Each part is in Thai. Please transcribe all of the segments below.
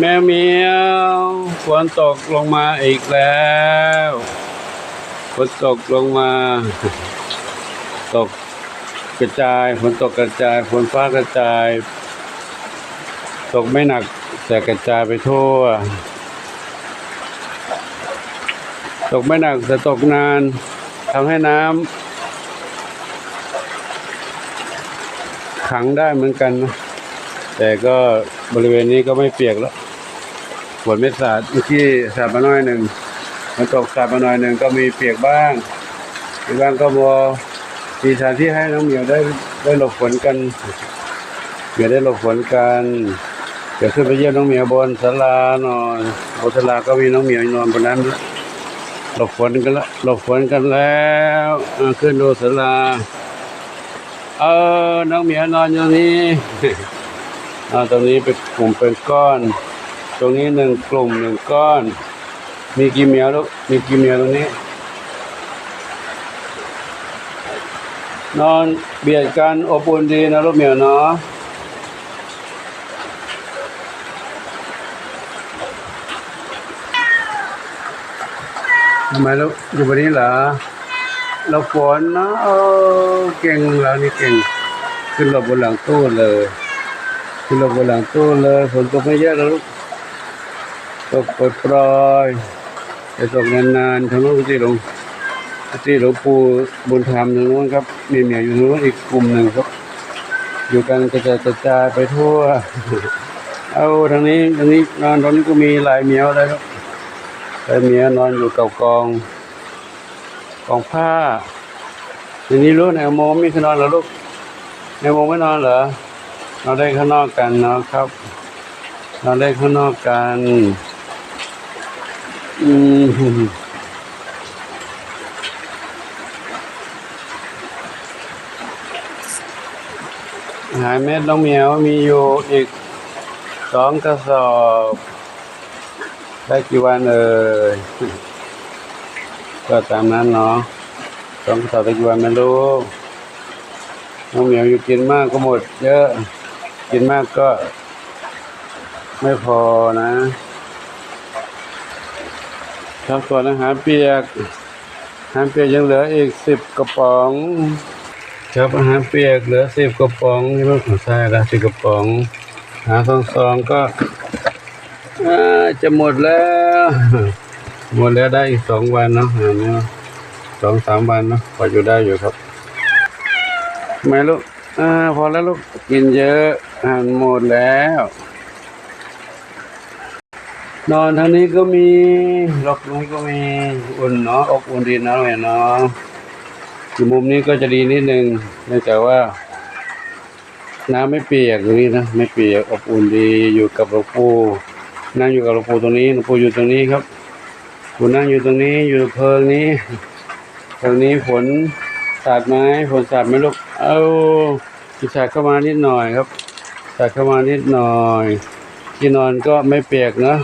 แมวเมียวฝนตกลงมาอีกแล้วฝนตกลงมา ตกกระจายฝนตกกระจายฝนฟ้ากระจาย ตกไม่หนักแต่กระจายไปทั่ว ตกไม่หนักแต่ตกนานทำให้น้ำขังได้เหมือนกันนะแต่ก็บริเวณนี้ก็ไม่เปียกแล้ว ฝนไม่สาดเมื่อกี้สาดมาหน่อยหนึ่งมันตกสาดมาหน่อยหนึ่งก็มีเปียกบ้างมีบ้างก็พอมีสถานที่ให้น้องเหมียวได้ได้หลบฝนกันเหมียวได้หลบฝนกันเดี๋ยวขึ้นไปเยี่ยมน้องเหมียวบนศาลานอยบนศาลาก็มีน้องเหมียวนอนบนนั้นหลบฝนกันละหลบฝนกันแล้วขึ้นดูศาลาเออน้องเหมียวนอนอยู่นี่อ่าตรงนี้เป็นกลุ่มเป็นก้อน ตรงนี้หนึ่งกลุ่มหนึ่งก้อน มีกี่เหมียวลูกมีกี่เหมียวตรงนี้ นอนเบียดกันอบอุ่นดีนะลูกเหมียวเนาะทำไมลูกอยู่บนนี้เหรอเราฝนเนาะเก่งเรานี่เก่ง ขึ้นรถบนหลังตู้เลย ขึ้นรถบนหลังตู้เลยฝนตกไม่เยอะแล้วลูก ตกปล่อยๆจะตกนานๆทางโน้นที่หลวงที่หลวงปู่บุญธรรมทางโน้นครับมีเมียอยู่ทางโน้นอีกกลุ่มหนึ่งครับ อยู่กันกระจายกระจายไปทั่ว เอาทางนี้ทางนี้นอนตรงนี้ก็มีหลายเมียวเลยครับหลายเมียนอนอยู่กับกองกองผ้าทีนี้รู้แนวโมไม่คือนอนเหรอลูกในวงไม่นอนเหรอนอนได้ข้างนอกกันนะครับนอนได้ข้างนอกกัน อืมหายเม็ดน้องเหมียวมีอยู่อีกสองกระสอบได้กี่วันเอ่ยก็ตามนั้นเนาะสองกระสอบได้กี่วันไม่รู้น้องเหมียวอยู่กินมากก็หมด เยอะ กินมากก็ ไม่พอนะ ครับส่วนอาหารเปียก อาหารเปียกยังเหลืออีกสิบกระป๋อง ครับอาหารเปียกเหลือสิบกระป๋องที่มันใช่ละสิบกระป๋องอาหารซองซองก็จะหมดแล้ว หมดแล้วได้อีกสองวันเนาะอาหารเนาะสองสามวันเนาะพออยู่ได้อยู่ครับไม่ลูกอพอแล้วลูกกินเยอะอ่านหมดแล้ว นอนทางนี้ก็มีล็อกนี้ก็มีอุ่นเนาะอกอุ่นดีนะแม่เนาะอยู่มุมนี้ก็จะดีนิดนึงเนื่องจากว่า น้ำไม่เปียกตรงนี้นะไม่เปียกอบอุ่นดีอยู่กับหลวงปู่นั่งอยู่กับหลวงปู่ตรงนี้หลวงปู่อยู่ตรงนี้ครับปู่นั่งอยู่ตรงนี้อยู่เพลิงนี้ทางนี้ฝนสาดไหมฝนสาดไหมลูกเอามีสาดเข้ามานิดหน่อยครับสาดเข้ามานิดหน่อย ที่นอนก็ไม่เปียกเนะ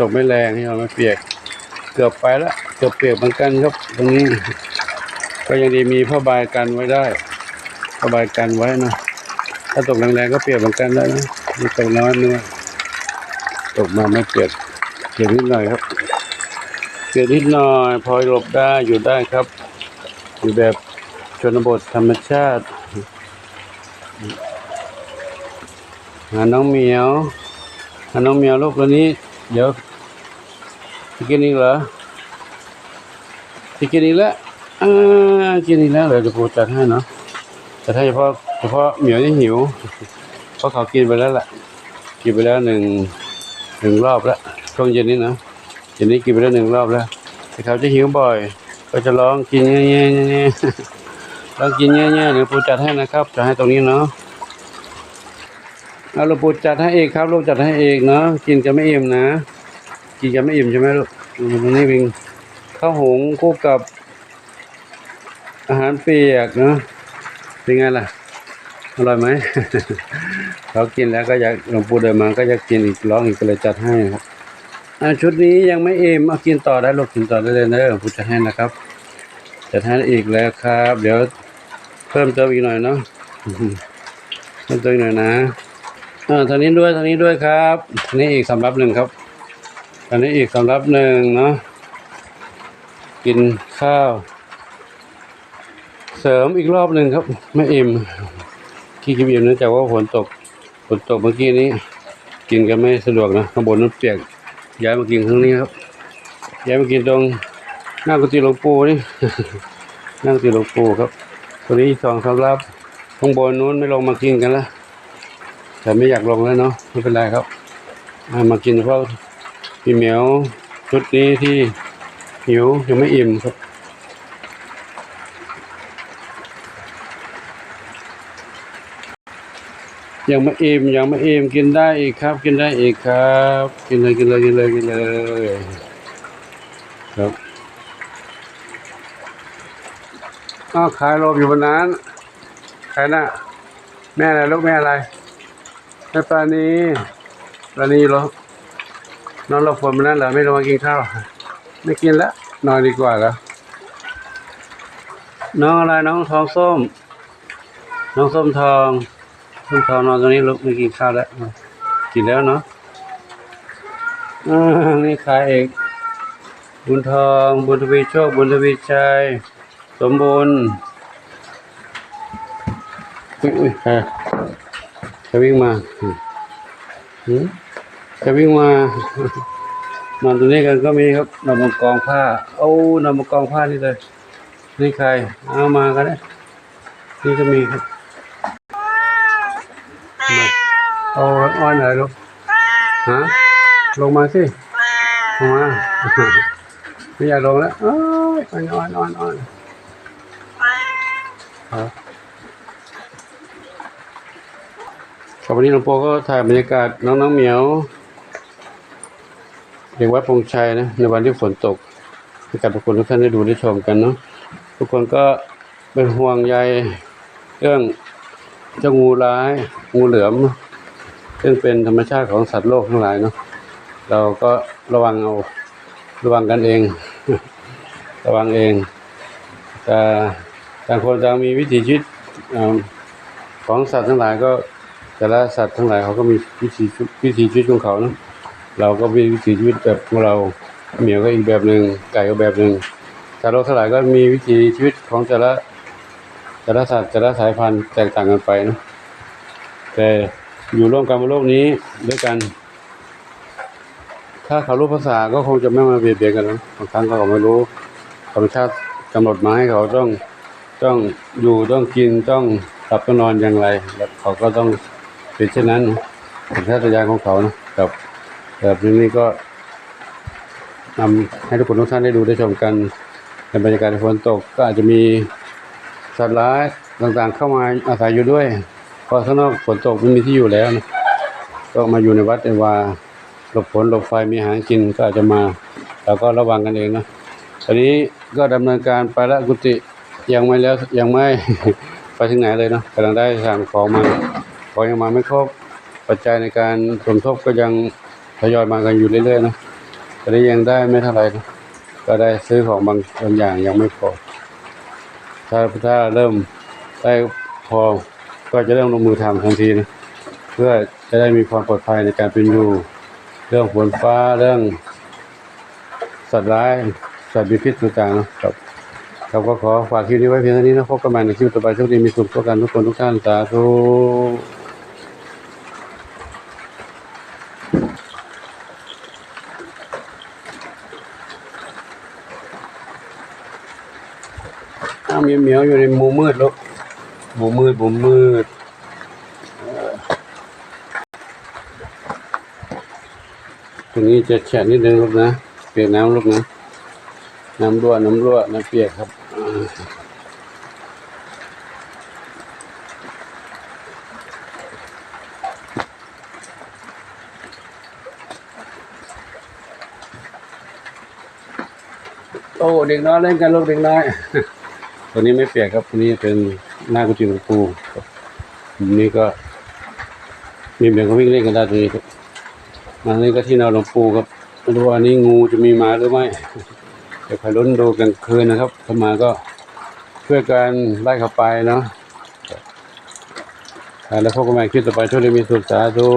ตกไม่แรงที่นอนไม่เปียก เกือบไปและเกือบเปียกเหมือนกันครับ ตรงนี้ ก็ยังดีมีผ้าใบกันไว้ได้ผ้าใบกันไว้นะถ้าตกแรงๆก็เปียกเหมือนกันได้นะมีตกน้อยนึงตกมาไม่เปียกเปียกนิดหน่อยครับเกิดนิดหน่อยพอหลบได้อยู่ได้ครับ อยู่แบบชนบทธรรมชาติหาน้องเหมียวหาน้องเหมียวลูกตัวนี้ เดี๋ยวจะ กินอีกเหรอจะกินอีกแล้วอ่ากินอีกแล้วเดี๋ยวจะปูจัดให้เนาะแต่ถ้าเฉพาะเฉพาะเหมียวที่หิวเพราะเขากินไปแล้วล่ะกินไปแล้วหนึ่งหนึ่งรอบแล้วช่วงเย็นนี้นะเยวนี้กินไปแล้วหนึ่งรอบแล้วแต่เขาจะหิวบ่อย ก็จะร้องกินเงี้ยเงี้ยเงี้ยร้องกินเงี้ยเงี้ยเดี๋ยวปูจัดให้นะครับจะให้ตรงนี้เนาะเอาลูกปูจัดให้เองครับลูกจัดให้เองเนาะกินจะไม่อิ่มนะ กินจะไม่อิ่มใช่ไหมลูก นี้เป็นข้าวหงคู่กับอาหารเปียกเนาะเป็นไงล่ะ อร่อยไหม เขากินแล้วก็อยากหลวงปู่เดินมาก็อยากกินอีกร้องอีกก็เลยจัดให้ครับอ่าชุดนี้ยังไม่เอมเอากินต่อได้ลูกกินต่อได้เลยนะผมจะให้นะครับจะให้อีกแล้วครับ เดี๋ยวเพิ่มเติมอีกหน่อยเนาะเพิ่มเติมอีกหน่อยนะอ่าทางนี้ด้วยทางนี้ด้วยครับนนี้อีกสำรับหนึ่งครับ อันนี้อีกสำรับหนึ่งเนาะกินข้าว เสริมอีกรอบหนึ่งครับ ไม่อิ่มขี้กินอิ่มเนื่องจากว่าฝนตกฝนตกเมื่อกี้นี้ กินกันไม่สะดวกนะข้างบนนั้นเปียกย้ายมากินข้างนี้ครับย้ายมากินตรงหน้ากุฏิหลวงปู่นี่หน้ากุฏิหลวงปู่ครับตัวนี้สองสำรับข้างบนนู้นไม่ลงมากินกันละแต่ไม่อยากลงแล้วเนาะไม่เป็นไรครับมากินเพราะ พี่เหมียวชุดนี้ที่หิวยังไม่อิ่มครับ ยังไม่อิ่มยังไม่อิ่มกินได้อีกครับ กินได้อีกครับ กินเลยกินเลยกินเลยกินเลยครับอ้าวขายลบอยู่บนนั้นใครน่ะ แม่อะไรลูกแม่อะไรแม่ปลานีปลานีหรอ น้องเราฝนมันนั่นเหรอไม่ลงมากินข้าวไม่กินแล้วนอนดีกว่าแล้วน้องอะไรน้องทองส้ม น้องส้มทองส้มทองนอนตรงนี้ลูกไม่กินข้าวแล้วกินแล้วเนาะนี่ใครเอกบุญทองบุญทวีโชคบุญทวีชัยสมบูรณ์อุ้ยอุ้ยใครจะวิ่งมาหืม จะวิ่งมานอนตรงนี้กันก็มีครับนอนบนกองผ้าโอ้นอนบนกองผ้านี่เลยนี่ใครเอามากันได้นี่ก็มีครับมาเอาอ้อนหน่อยลูกฮะลงมาสิลงมาไม่อยากลงแล้วอ้อยอ้อนอ้อนอ้อนอ้อนครับวันนี้หลวงปู่ก็ถ่ายบรรยากาศน้องน้องเหมียว เด็กวัดพงชัยนะในวันที่ฝนตกให้กับทุกคนทุกท่านได้ดูได้ชมกันเนาะทุกคนก็เป็นห่วงใยเรื่องเจ้างูร้ายงูเหลือมซึ่งเป็นธรรมชาติของสัตว์โลกทั้งหลายเนาะเราก็ระวังเอาระวังกันเอง ระวังเองแต่ต่างคนต่างมีวิถีชีวิตของสัตว์ทั้งหลายก็แต่ละสัตว์ทั้งหลายเขาก็มีวิถีวิถีชีวิตของเขาเนอะ เราก็มีวิถีชีวิตแบบของเราเหมียวก็อีกแบบหนึ่งไก่ก็แบบหนึ่งแต่โลกทั้งหลายก็มีวิถีชีวิตของแต่ละแต่ละสัตว์แต่ละสายพันธุ์แตกต่างกันไปนะแต่อยู่ร่วมกันบนโลกนี้ด้วยกัน ถ้าเขารู้ภาษาก็คงจะไม่มาเบียดเบียนกันนะบางครั้งเขาไม่รู้ธรรมชาติกำหนดมาให้เขาต้องต้องอยู่ต้องกินต้องหลับต้องนอนอย่างไร แล้วเขาก็ต้องเป็นเช่นนั้นนะเป็นทัศยานของเขานะครับ แบบนี้ก็นำให้ทุกคนทุกท่านได้ดูได้ชมกันในบรรยากาศฝนตกก็อาจจะมีสัตว์ร้ายต่างๆเข้ามาอาศัยอยู่ด้วยเพราะข้างนอกฝนตกไม่มีที่อยู่แล้วนะก็มาอยู่ในวัดในวาหลบฝนหลบไฟมีอาหารกินก็อาจจะมาเราก็ระวังกันเองนะตอนนี้ก็ดำเนินการไปละกุฏิยังไม่แล้วยังไม่ไปถึงไหนเลยเนาะกำลังได้สั่งของมาของยังมาไม่ครบปัจจัยในการสมทบก็ยัง ทยอยมากันอยู่เรื่อยๆนะตอนนี้ยังได้ไม่เท่าไหร่นะก็ได้ซื้อของบางบางอย่างยังไม่พอ ถ้าถ้าเริ่มได้พอก็จะเริ่มลงมือทำทันทีนะเพื่อจะได้มีความปลอดภัยในการเป็นอยู่เรื่องฝนฟ้าเรื่อง สัตว์ร้ายสัตว์มีพิษต่างๆนะครับครับก็ขอฝากคลิปนี้ไว้เพียงเท่านี้นะพบกันใหม่ในคลิปต่อไปโชคดีมีสุขทุกกันทุกคนทุกท่านสาธุอ้าวมีเหมียวอยู่ใน มืดลูกมุมมืดมุมมืดตรงนี้จะแฉะนิดนึงลูกนะ เปียกน้ำลูกนะ น้ำรั่วน้ำรั่วน้ำเปียกครับโอ้เด็กน้อยเล่นกันลูกเด็กน้อย ตัวนี้ไม่เปียกครับตัวนี้เป็นหน้ากุฏิหลวงปู่นี้ก็ มีเด็กก็วิ่งเล่นกันได้ตรงนี้ครับอันนี้ก็ที่นอนหลวงปู่ครับไม่รู้ว่าอันนี้งูจะมีมาหรือไม่เดี๋ยวคอยลุ้นดูกลางคืนนะครับถ้ามาก็เพื่อการไล่เข้าไปเนาะแล้วพบกันใหม่คลิปต่อไปช่วงนี้มีสุขสาธุ